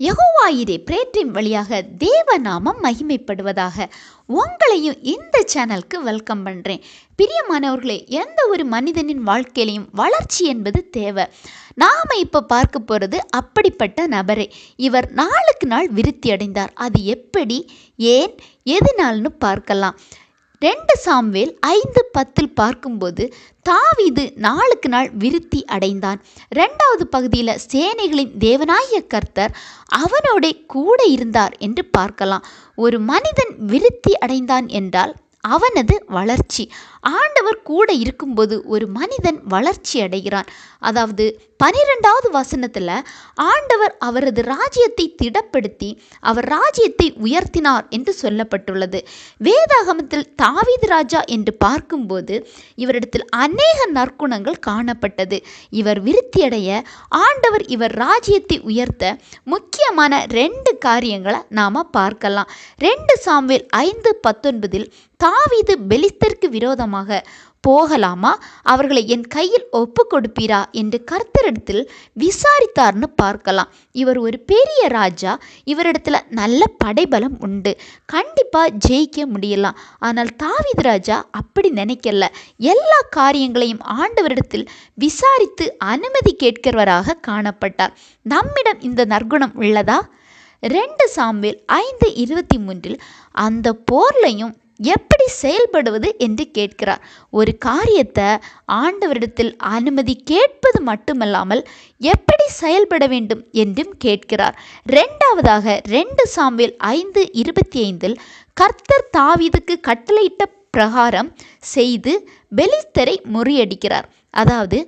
யெகோவாயிரே பிரேற்றின் வழியாக தேவநாமம் மகிமைப்படுவதாக உங்களையும் இந்த சேனலுக்கு வெல்கம் பண்ணுறேன் பிரியமானவர்களே எந்த ஒரு மனிதனின் வாழ்க்கையிலையும் வளர்ச்சி என்பது தேவை. நாம் இப்போ பார்க்க போகிறது அப்படிப்பட்ட நபரே. இவர் நாளுக்கு நாள் விருத்தி அடைந்தார். அது எப்படி? ஏன்? எதுனால்னு பார்க்கலாம். ரெண்டு சாம்வேல் ஐந்து பத்தில் பார்க்கும்போது தாவிது நாளுக்கு நாள் விருத்தி அடைந்தான். ரெண்டாவது பகுதியில் சேனைகளின் தேவனாய கர்த்தர் அவனோட கூட இருந்தார் என்று பார்க்கலாம். ஒரு மனிதன் விருத்தி அடைந்தான் என்றால் அவனது வளர்ச்சி. ஆண்டவர் கூட இருக்கும்போது ஒரு மனிதன் வளர்ச்சி அடைகிறான். அதாவது பனிரெண்டாவது வசனத்தில் ஆண்டவர் அவரது ராஜ்யத்தை திடப்படுத்தி அவர் ராஜ்யத்தை உயர்த்தினார் என்று சொல்லப்பட்டுள்ளது. வேதாகமத்தில் தாவீது ராஜா என்று பார்க்கும்போது இவரிடத்தில் அநேக நற்குணங்கள் காணப்பட்டது. இவர் விருத்தியடைய ஆண்டவர் இவர் ராஜ்யத்தை உயர்த்த முக்கியமான ரெண்டு காரியங்களை நாம் பார்க்கலாம். ரெண்டு சாம்வேல் ஐந்து பத்தொன்பதில் தாவீது பெலிஸ்தருக்கு விரோதமாக போகலாமா? அவர்களை என் கையில் ஒப்பு கொடுப்பீரா என்று கர்த்தரிடத்தில் விசாரித்தார்னு பார்க்கலாம். இவர் ஒரு பெரிய ராஜா. இவரிடத்துல நல்ல படைபலம் உண்டு. கண்டிப்பாக ஜெயிக்க முடியலாம். ஆனால் தாவீது ராஜா அப்படி நினைக்கல. எல்லா காரியங்களையும் ஆண்டவரிடத்தில் விசாரித்து அனுமதி கேட்கிறவராக காணப்பட்டார். நம்மிடம் இந்த நற்குணம் உள்ளதா? ரெண்டு சாம்பேல் ஐந்து இருபத்தி மூன்றில் அந்த போர்லையும் எப்படி செயல்படுவது என்று கேட்கிறார். ஒரு காரியத்தை ஆண்டவரிடத்தில் அனுமதி கேட்பது மட்டுமல்லாமல் எப்படி செயல்பட வேண்டும் என்றும் கேட்கிறார். ரெண்டாவதாக ரெண்டு சாம்பில் ஐந்து இருபத்தி ஐந்தில் கர்த்தர் தாவீதுக்கு கட்டளையிட்ட பிரகாரம் செய்து பெலிஸ்தரை முறியடிக்கிறார். அதாவது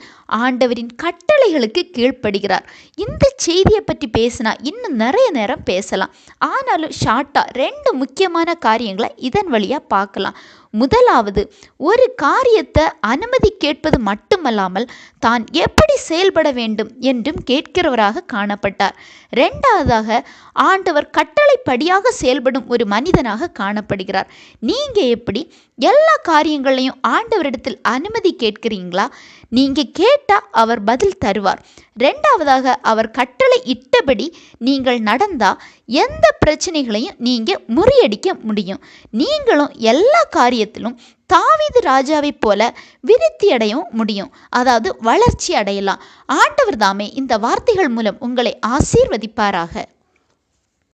ஆண்டவரின் கட்டளைகளுக்கு கீழ்ப்படுகிறார். இந்த செய்தியை பற்றி பேசினா இன்னும் நிறைய நேரம் பேசலாம். ஆனாலும் ஷார்ட்டாக ரெண்டு முக்கியமான காரியங்களை இதன் வழியாக பார்க்கலாம். முதலாவது ஒரு காரியத்தை அனுமதி கேட்பது மட்டுமல்லாமல் தான் எப்படி செயல்பட வேண்டும் என்றும் கேட்கிறவராக காணப்பட்டார். ரெண்டாவதாக ஆண்டவர் கட்டளைப்படியாக செயல்படும் ஒரு மனிதனாக காணப்படுகிறார். நீங்கள் எப்படி எல்லா காரியங்களையும் ஆண்டவரிடத்தில் அனுமதி கேட்கிறீங்களா? நீங்கள் கேட்டால் அவர் பதில் தருவார். ரெண்டாவதாக அவர் கட்டளை இட்டபடி நீங்கள் நடந்தால் எந்த பிரச்சனைகளையும் நீங்கள் முறியடிக்க முடியும். நீங்களும் எல்லா காரியத்திலும் தாவீது ராஜாவைப் போல விருத்தி அடையவும் முடியும். அதாவது வளர்ச்சி அடையலாம். ஆண்டவர் தாமே இந்த வார்த்தைகள் மூலம் உங்களை ஆசீர்வதிப்பாராக.